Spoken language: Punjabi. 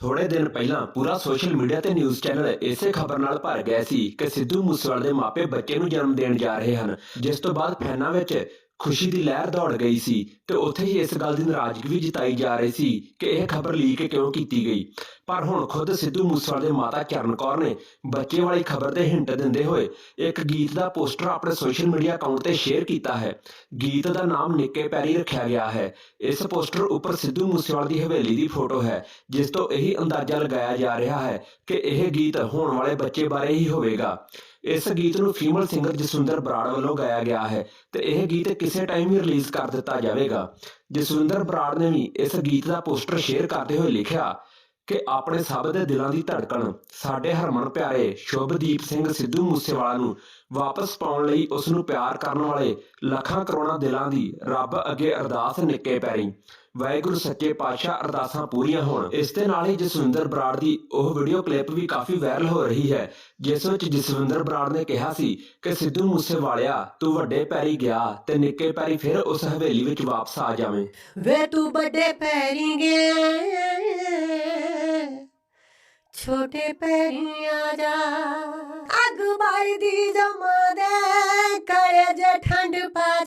ਥੋੜੇ ਦਿਨ ਪਹਿਲਾਂ ਪੂਰਾ ਸੋਸ਼ਲ ਮੀਡੀਆ ਤੇ ਨਿਊਜ਼ ਚੈਨਲ ਇਸੇ ਖਬਰ ਨਾਲ ਭਰ ਗਿਆ ਸੀ ਕਿ ਸਿੱਧੂ ਮੂਸੇਵਾਲੇ ਦੇ ਮਾਪੇ ਬੱਚੇ ਨੂੰ ਜਨਮ ਦੇਣ ਜਾ ਰਹੇ ਹਨ, ਜਿਸ ਤੋਂ ਬਾਅਦ ਫੈਨਾਂ ਵਿੱਚ ਖੁਸ਼ੀ ਦੀ ਲਹਿਰ ਦੌੜ ਗਈ ਸੀ ਤੇ ਉੱਥੇ ਹੀ ਇਸ ਗੱਲ ਦੀ ਨਾਰਾਜ਼ਗੀ ਵੀ ਜਤਾਈ ਜਾ ਰਹੀ ਸੀ ਕਿ ਇਹ ਖਬਰ ਲੀਕ ਕਿਉਂ ਕੀਤੀ ਗਈ। ਪਰ ਹੁਣ ਖੁਦ ਸਿੱਧੂ ਮੂਸੇਵਾਲੇ ਦੇ ਮਾਤਾ ਚਰਨ ਕੌਰ ਨੇ ਬੱਚੇ ਵਾਲੀ ਖਬਰ ਤੇ ਹਿੰਟ ਦਿੰਦੇ ਹੋਏ ਇੱਕ ਗੀਤ ਦਾ ਪੋਸਟਰ ਆਪਣੇ ਸੋਸ਼ਲ ਮੀਡੀਆ ਅਕਾਊਂਟ ਤੇ ਸ਼ੇਅਰ ਕੀਤਾ ਹੈ। ਗੀਤ ਦਾ ਨਾਮ ਨਿੱਕੇ ਪੈਰੀ ਰੱਖਿਆ ਗਿਆ ਹੈ। ਇਸ ਪੋਸਟਰ ਉੱਪਰ ਸਿੱਧੂ ਮੂਸੇਵਾਲੇ ਦੀ ਹਵੇਲੀ ਦੀ ਫੋਟੋ ਹੈ, ਜਿਸ ਤੋਂ ਇਹੀ ਅੰਦਾਜ਼ਾ ਲਗਾਇਆ ਜਾ ਰਿਹਾ ਹੈ ਕਿ ਇਹ ਗੀਤ ਹੋਣ ਵਾਲੇ ਬੱਚੇ ਬਾਰੇ ਹੀ ਹੋਵੇਗਾ। ਇਸ ਗੀਤ ਨੂੰ ਫੀਮੇਲ ਸਿੰਗਰ ਜਸਵਿੰਦਰ ਬਰਾੜ ਵੱਲੋਂ ਗਾਇਆ ਗਿਆ ਹੈ ਤੇ ਇਹ ਗੀਤ ਕਿਸੇ ਟਾਈਮ ਹੀ ਰਿਲੀਜ਼ ਕਰ ਦਿੱਤਾ ਜਾਵੇਗਾ। ਜਸਵਿੰਦਰ ਬਰਾੜ ਨੇ ਵੀ ਇਸ ਗੀਤ ਦਾ ਪੋਸਟਰ ਸ਼ੇਅਰ ਕਰਦੇ ਹੋਏ ਲਿਖਿਆ ਕਿ ਆਪਣੇ ਸਭ ਦੇ ਦਿਲਾਂ ਦੀ ਧੜਕਣ। ਸਾਡੇ ਹਰਮਨ ਪਿਆਰੇ ਸ਼ੁਭਦੀਪ ਸਿੰਘ ਸਿੱਧੂ ਮੂਸੇਵਾਲਾ ਨੂੰ ਵਾਪਸ ਪਾਉਣ ਲਈ ਉਸ ਨੂੰ ਪਿਆਰ ਕਰਨ ਵਾਲੇ ਲੱਖਾਂ ਕਰੋੜਾਂ ਦਿਲਾਂ ਦੀ ਰੱਬ ਅੱਗੇ ਅਰਦਾਸ ਨਿੱਕੇ ਪੈਰੀ। ਵਾਹਿਗੁਰੂ ਸੱਚੇ ਪਾਤਸ਼ਾਹ ਅਰਦਾਸਾਂ ਪੂਰੀਆਂ ਹੋਣ। ਇਸ ਦੇ ਨਾਲ ਹੀ ਜਸਵਿੰਦਰ ਬਰਾੜ ਦੀ ਉਹ ਵੀਡੀਓ ਕਲਿੱਪ ਵੀ ਕਾਫੀ ਵਾਇਰਲ ਹੋ ਰਹੀ ਹੈ, ਜਿਸ ਵਿੱਚ ਜਸਵਿੰਦਰ ਬਰਾੜ ਨੇ ਕਿਹਾ ਸੀ ਕਿ ਸਿੱਧੂ ਮੂਸੇਵਾਲਿਆ, ਤੂੰ ਵੱਡੇ ਪੈਰੀ ਗਿਆ ਤੇ ਨਿੱਕੇ ਪੈਰੀ ਫਿਰ ਉਸ ਹਵੇਲੀ ਵਿੱਚ ਵਾਪਸ ਆ ਜਾਵੇਂ। ਵੇ ਤੂੰ ਵੱਡੇ ਪੈਰੀ ਗਿਆ। ਛੋਟੇ ਪੈਰੀ ਜਾ। ਅੱਗ ਬਾਈ ਦੀ ਜਮਾ ਦੇ ਕਰੇ ਜੇ ਠੰਡ ਪਾ